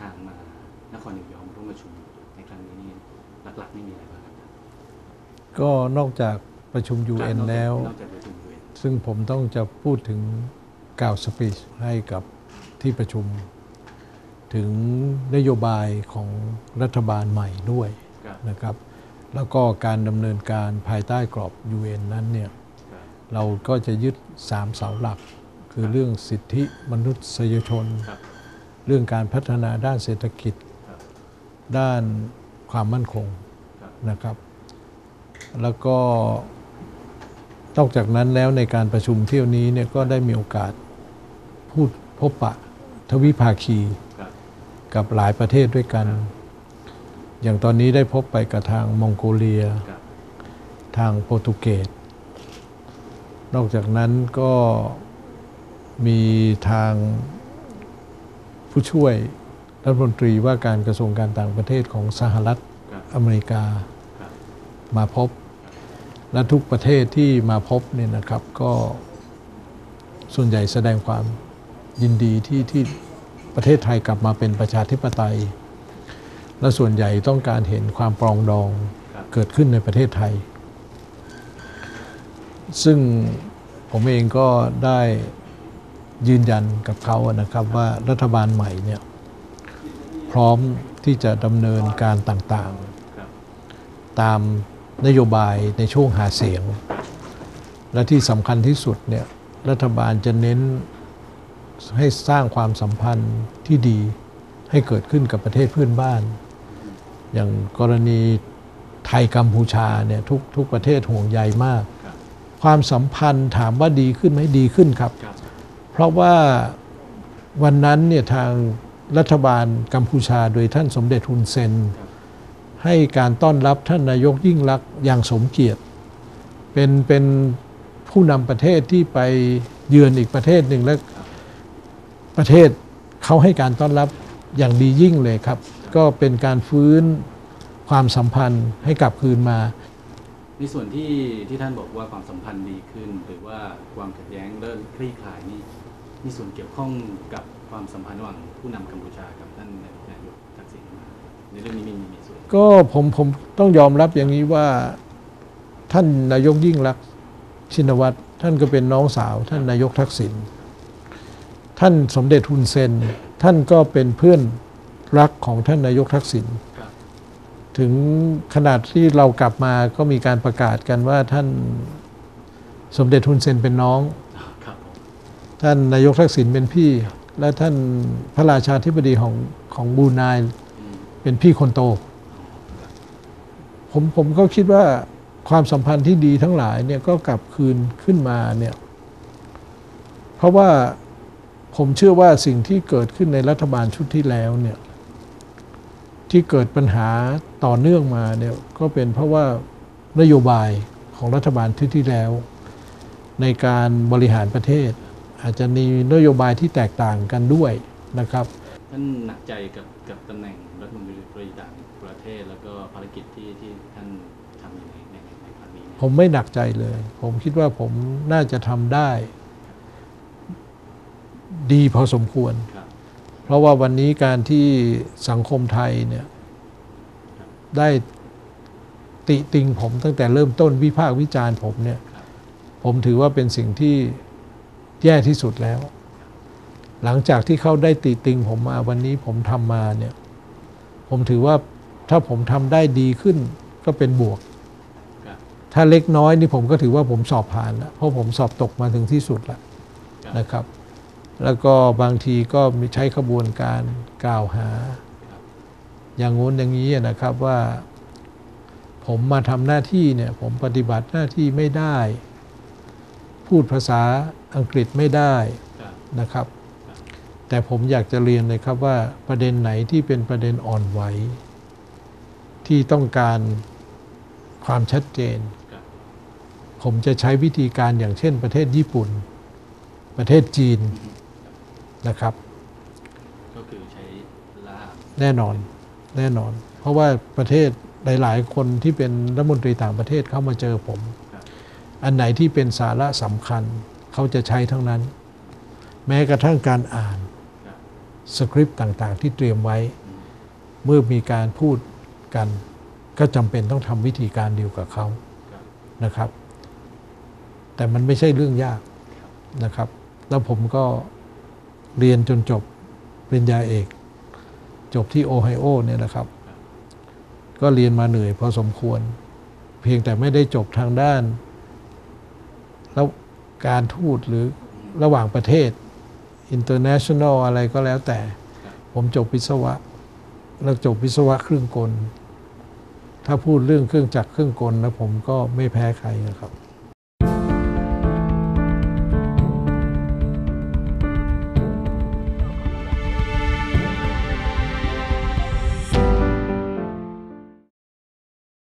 ทางมานครนิวยอร์กร่วมประชุมในครั้งนี้นี่หลักๆไม่มีอะไรบ้างครับก็นอกจากประชุม UN แล้ว นอกจาซึ่งผมต้องจะพูดถึงกล่าวสปีชให้กับที่ประชุม ถึงนโยบายของรัฐบาลใหม่ด้วยนะครับ แล้วก็การดำเนินการภายใต้กรอบ UN นั้นเนี่ยเราก็จะยึด 3 เสาหลัก คือเรื่องสิทธิมนุษยชน เรื่องการพัฒนาด้านเศรษฐกิจ ด้านความมั่นคงคนะครับ แล้วก็นอกจากนั้นแล้วในการประชุมเที่ยวนี้เนี่ยก็ได้มีโอกาสพูดพบปะทวิภาคีคกับหลายประเทศด้วยกัน อย่างตอนนี้ได้พบไปกับทางมองโกเลีย ทางโปรตุเกส นอกจากนั้นก็มีทาง ผู้ช่วยรัฐมนตรีว่าการกระทรวงการต่างประเทศของสหรัฐครับอเมริกาครับมาพบ และทุกประเทศที่มาพบเนี่ยนะครับก็ส่วนใหญ่แสดงความยินดีที่ที่ประเทศไทยกลับมาเป็นประชาธิปไตย และส่วนใหญ่ต้องการเห็นความปรองดองครับเกิดขึ้นในประเทศไทย ซึ่งผมเองก็ได้ ยืนยันกับเขานะครับว่ารัฐบาลใหม่เนี่ยพร้อมที่จะดำเนินการต่างๆ ตามนโยบายในช่วงหาเสียง และที่สำคัญที่สุดเนี่ยรัฐบาลจะเน้นให้สร้างความสัมพันธ์ที่ดีให้เกิดขึ้นกับประเทศเพื่อนบ้าน อย่างกรณีไทยกัมพูชาเนี่ยทุกทุกประเทศห่วงใยมาก ความสัมพันธ์ถามว่าดีขึ้นไหมดีขึ้นครับรบ ราะว่าวันนั้นเนี่ยทางรัฐบาลกัมพูชาโดยท่านสมเด็จฮุนเซน ให้การต้อนรับท่านนายกยิ่งลักษณ์อย่างสมเกียรติ เป็นเป็นผู้นำประเทศที่ไปเยือนอีกประเทศหนึ่งและประเทศเขาให้การต้อนรับอย่างดียิ่งเลยครับ ก็เป็นการฟื้นความสัมพันธ์ให้กลับคืนมาในส่วนที่ที่ท่านบอกว่าความสัมพันธ์ดีขึ้น หรือว่าความขัดแย้งเริ่มคลี่คลายนี่ มีส่วนเกี่ยวข้องกับความสัมพันธ์ระหว่างผู้นำกัมพูชากับท่านนายกทักษิณในเรื่องนี้มีมีส่วนก็ผมผมต้องยอมรับอย่างนี้ว่าท่านนายกยิ่งรักชินวัตรท่านก็เป็นน้องสาว ท่านนายกทักษิณท่านสมเด็จฮุนเซน ท่านก็เป็นเพื่อนรักของท่านนายกทักษิณถึงขนาดที่เรากลับมาก็มีการประกาศกันว่าท่านสมเด็จฮุนเซนเป็นน้อง ท่านนายกทักษิณเป็นพี่ และท่านพระราชาธิบดีของของบูนอืมเป็นพี่คนโต ผมผมก็คิดว่าความสัมพันธ์ที่ดีทั้งหลายเนี่ยก็กลับคืนขึ้นมาเนี่ยเพราะว่าผมเชื่อว่าสิ่งที่เกิดขึ้นในรัฐบาลชุดที่แล้วเนี่ยที่เกิดปัญหาต่อเนื่องมาเนี่ยก็เป็นเพราะว่านโยบายของรัฐบาลชุดที่แล้ว ในการบริหารประเทศ อาจจะมีนโยบายที่แตกต่างกันด้วยนะครับ ท่านหนักใจกับกับตำแหน่งรัฐมนตรีต่างประเทศแล้วก็ภารกิจที่ที่ท่านทำอยู่ในในในครั้งนี้เนี่ยผมไม่หนักใจเลย ผมคิดว่าผมน่าจะทำได้ ดีพอสมควร ครับ เพราะว่าวันนี้การที่สังคมไทยเนี่ยได้ติติงผมตั้งแต่เริ่มต้นวิพากษ์วิจารณ์ผมเนี่ย ครับ ผมถือว่าเป็นสิ่งที่ แย่ที่สุดแล้ว หลังจากที่เขาได้ติติงผมมาวันนี้ผมทำมาเนี่ย ผมถือว่าถ้าผมทำได้ดีขึ้นก็เป็นบวก ถ้าเล็กน้อยนี่ผมก็ถือว่าผมสอบผ่านแล้วเพราะผมสอบตกมาถึงที่สุดแล้วนะครับ แล้วก็บางทีก็มีใช้ขบวนการกล่าวหา อย่างงู้นอย่างนี้นะครับว่า ผมมาทำหน้าที่เนี่ย ผมปฏิบัติหน้าที่ไม่ได้ พูดภาษาอังกฤษไม่ได้นะครับ แต่ผมอยากจะเรียนเลยครับว่าประเด็นไหนที่เป็นประเด็นอ่อนไหว ที่ต้องการความชัดเจน ผมจะใช้วิธีการอย่างเช่น ประเทศญี่ปุ่น ประเทศจีนนะครับ ก็คือใช้ล่าแน่นอนแน่นอน เพราะว่าประเทศหลาย ๆ คนที่เป็นรัฐมนตรีต่างประเทศเข้ามาเจอผม อันไหนที่เป็นสาระสำคัญ เขาจะใช้ทั้งนั้น แม้กระทั่งการอ่านสคริปต์ต่างๆ ที่เตรียมไว้ เมื่อมีการพูดกัน ก็จำเป็นต้องทำวิธีการเดียวกับเขานะครับ แต่มันไม่ใช่เรื่องยากนะครับ แล้วผมก็เรียนจนจบปริญญาเอก จบที่โอไฮโอเนี่ยนะครับ ก็เรียนมาเหนื่อยพอสมควร เพียงแต่ไม่ได้จบทางด้าน แล้วการทูตหรือระหว่างประเทศ international อะไรก็แล้วแต่ ผมจบวิศวะ แล้วจบวิศวะเครื่องกล ถ้าพูดเรื่องเครื่องจักรเครื่องกลนะผมก็ไม่แพ้ใครนะครับ